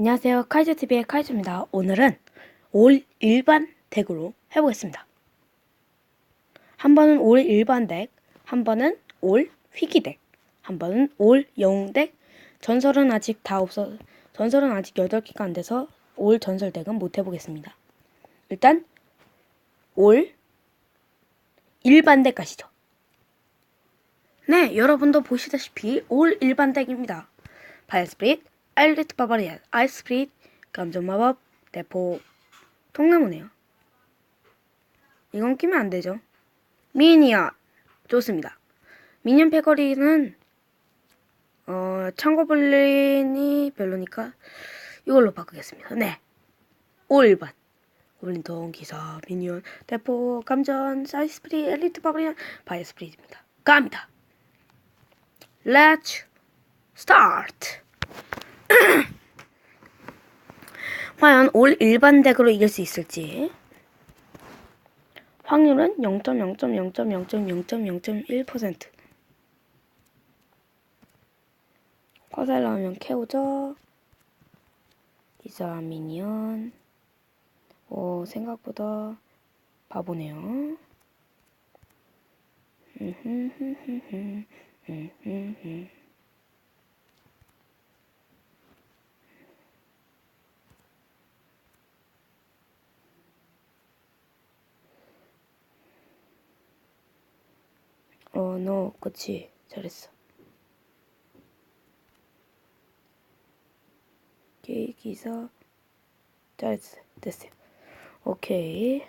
안녕하세요. 카이즈TV의 카이즈입니다. 오늘은 올 일반 덱으로 해보겠습니다. 한 번은 올 일반 덱, 한 번은 올 휘기 덱, 한 번은 올 영웅 덱, 전설은 아직 다 없어, 전설은 아직 8개가 안 돼서 올 전설 덱은 못 해보겠습니다. 일단, 올 일반 덱 가시죠. 네, 여러분도 보시다시피 올 일반 덱입니다. 바이스프릿, 알리트 바바리안, 아이스프릿, 감전마법, 대포, 통나무네요. 이건 끼면 안 되죠. 미니언, 좋습니다. 미니언 패거리는 어, 창고블린이 별로니까 이걸로 바꾸겠습니다. 네, 올 일반. 고블린 통, 기사, 미니언, 대포, 감전, 사이스프릿, 엘리트 바바리안, 바이스프릿입니다. 갑니다. Let's start. 과연 올 일반 덱으로 이길 수 있을지. 확률은 0.0.0.0.0.0.1%. 화살 나오면 캐오죠. 이사 미니언. 오, 생각보다 바보네요. 어, 너, 그치. 잘했어. 오케이, 기사. 잘했어. 됐어요. 오케이.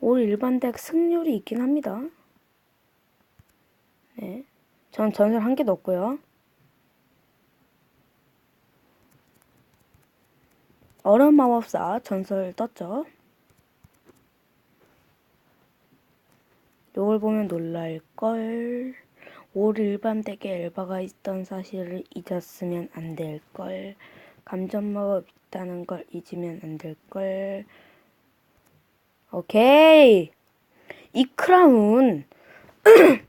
올 일반 덱 승률이 있긴 합니다. 네. 전 전설 한 개도 없고요. 얼음 마법사 전설 떴죠. 이걸 보면 놀랄걸. 올 일반 덱에 엘바가 있던 사실을 잊었으면 안 될걸. 감전마법 있다는 걸 잊으면 안 될걸. 오케이. 이 크라운.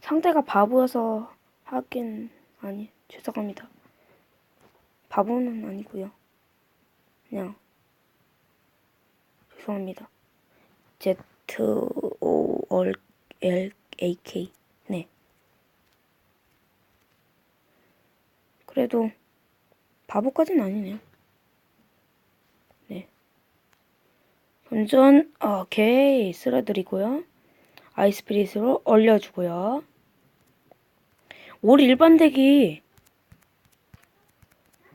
상대가 바보여서 하긴, 아니, 죄송합니다. 바보는 아니고요. 그냥, 죄송합니다. O, K. 네. 그래도, 바보까지는 아니네요. 네. 본전, 오케이. 쓸어드리고요. 아이스프릿으로 얼려주고요. 올 일반 덱이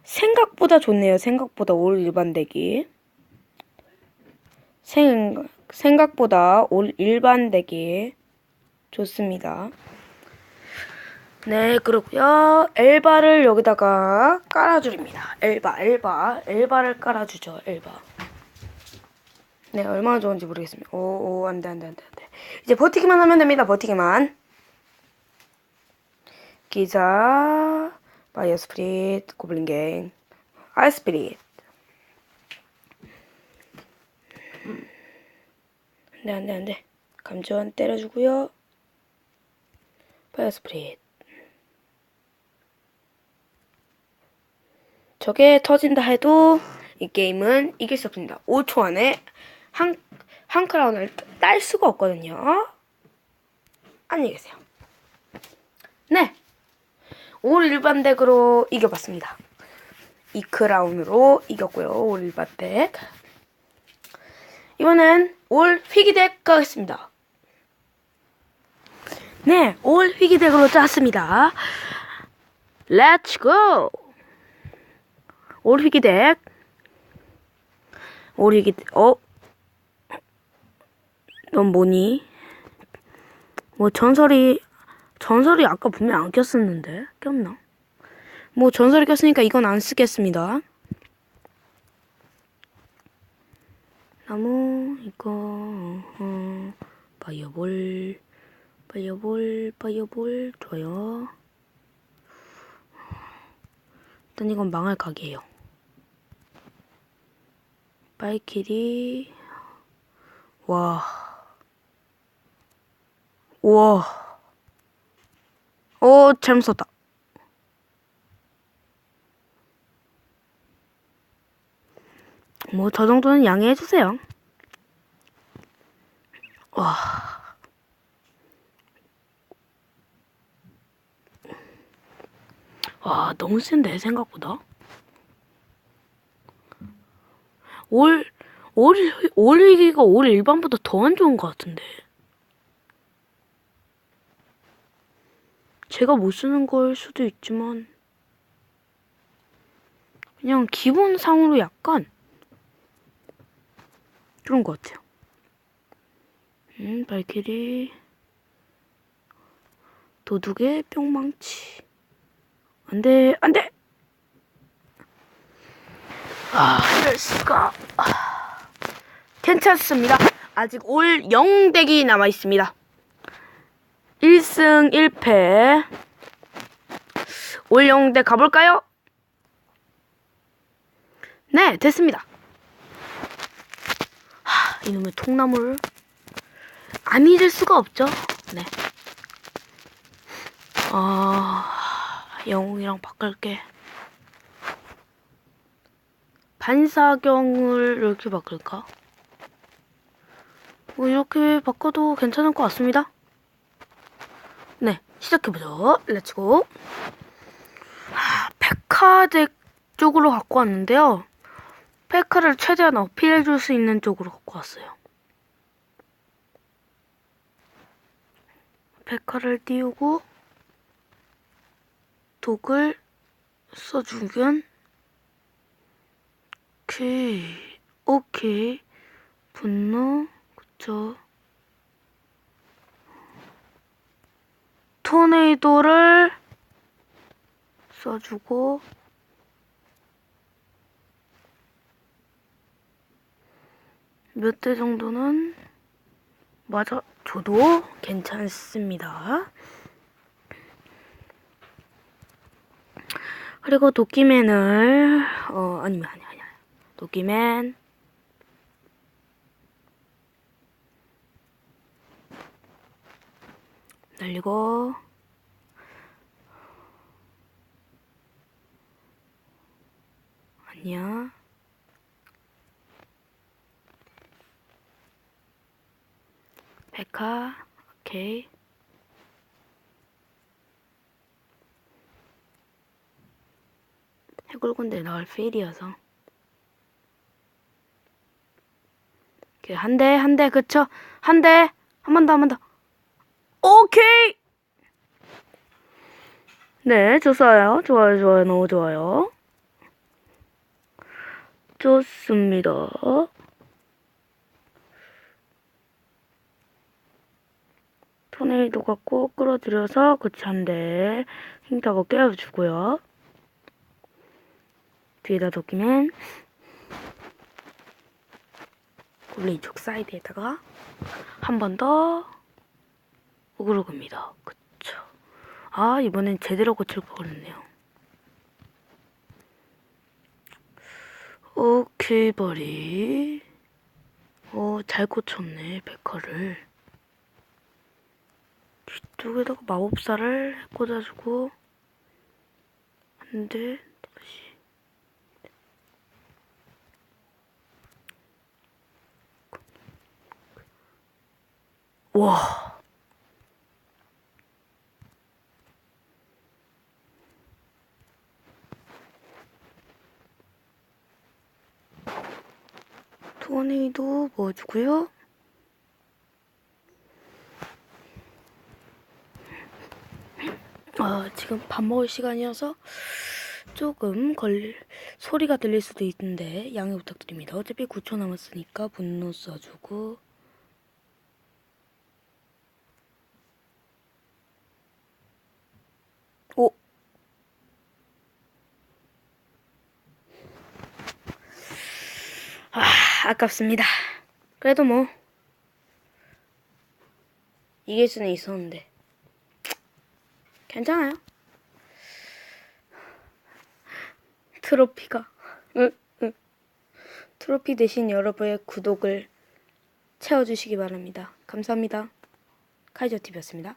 생각보다 좋네요. 생각보다 올 일반 덱이. 생, 생각보다 올 일반 덱이 좋습니다. 네, 그렇고요. 엘바를 여기다가 깔아줍니다. 엘바, 엘바, 엘바를 깔아주죠. 엘바. 네, 얼마나 좋은지 모르겠습니다. 오, 오, 안 돼, 안 돼, 안 돼, 안 돼. 이제 버티기만 하면 됩니다. 버티기만. 기자, 바이오 스프릿, 고블린 갱, 아이 스프릿. 안 돼, 안 돼, 안 돼. 감전 때려주고요. 바이오 스프릿. 저게 터진다 해도 이 게임은 이길 수 없습니다. 5초 안에 한, 한 크라운을 딸 수가 없거든요. 안녕히 계세요. 네. 올 일반 덱으로 이겨봤습니다. 이 크라운으로 이겼고요. 올 일반 덱. 이번엔 올 휘기 덱 가겠습니다. 네, 올 휘기 덱으로 짰습니다. 렛츠 고! 올 휘기 덱. 올 휘기 덱, 어? 넌 뭐니? 뭐 전설이 전설이 아까 분명 안 꼈었는데 꼈나? 뭐 전설이 꼈으니까 이건 안 쓰겠습니다. 나무 이거 어, 바이오볼 바이오볼 바이오볼 줘요. 일단 이건 망할 각이에요. 바이키리 와. 우와. 오, 잘못 썼다. 뭐, 저 정도는 양해해 주세요. 와. 와, 너무 센데, 생각보다. 올, 올, 올 1위가 올 일반보다 더 안 좋은 것 같은데. 제가 못 쓰는 걸 수도 있지만, 그냥 기본 상으로 약간 그런 것 같아요. 음, 발키리, 도둑의 뿅망치. 안 돼, 안 돼! 아, 이럴 수가. 아, 괜찮습니다. 아직 올 0덱이 남아 있습니다. 1승 1패. 올 0덱 가볼까요? 네, 됐습니다. 하, 이놈의 통나무를 안 잊을 수가 없죠. 네. 아, 영웅이랑 바꿀게. 반사경을 이렇게 바꿀까? 뭐 이렇게 바꿔도 괜찮을 것 같습니다. 네, 시작해보죠. 렛츠고. 아, 페카덱 쪽으로 갖고 왔는데요. 페카를 최대한 어필해 줄 수 있는 쪽으로 갖고 왔어요. 페카를 띄우고 독을 써주면 오케이 오케이 분노 그쵸 토네이도를 써주고 몇 대 정도는 맞아? 줘도 괜찮습니다. 그리고 도끼맨을 어 아니면 아니 아니 도끼맨. 날리고. 아니야 백화 오케이 해골군대 나올 필이어서 한 대, 한 대, 그쵸? 한 대, 한 번 더, 한 번 더. 오케이! 네, 좋아요. 좋아요, 좋아요. 너무 좋아요. 좋습니다. 토네이도 갖고 끌어들여서 그치 한 대. 힘타고 깨워주고요. 뒤에다 도끼면 원래 이쪽 사이드에다가 한 번 더 오그로 갑니다. 그쵸. 아, 이번엔 제대로 고칠 거 같네요. 오케이, 버리. 어, 잘 고쳤네, 백화를. 뒤쪽에다가 마법사를 꽂아주고, 한 대, 다시. 와. 토네이도 넣어주고요. 아, 지금 밥 먹을 시간이어서 조금 걸 소리가 들릴 수도 있는데 양해 부탁드립니다. 어차피 9초 남았으니까 분노 써주고 오. 아, 아깝습니다. 그래도 뭐 이길 수는 있었는데 괜찮아요. 트로피가. 트로피 대신 여러분의 구독을 채워주시기 바랍니다. 감사합니다. 카이저 TV였습니다.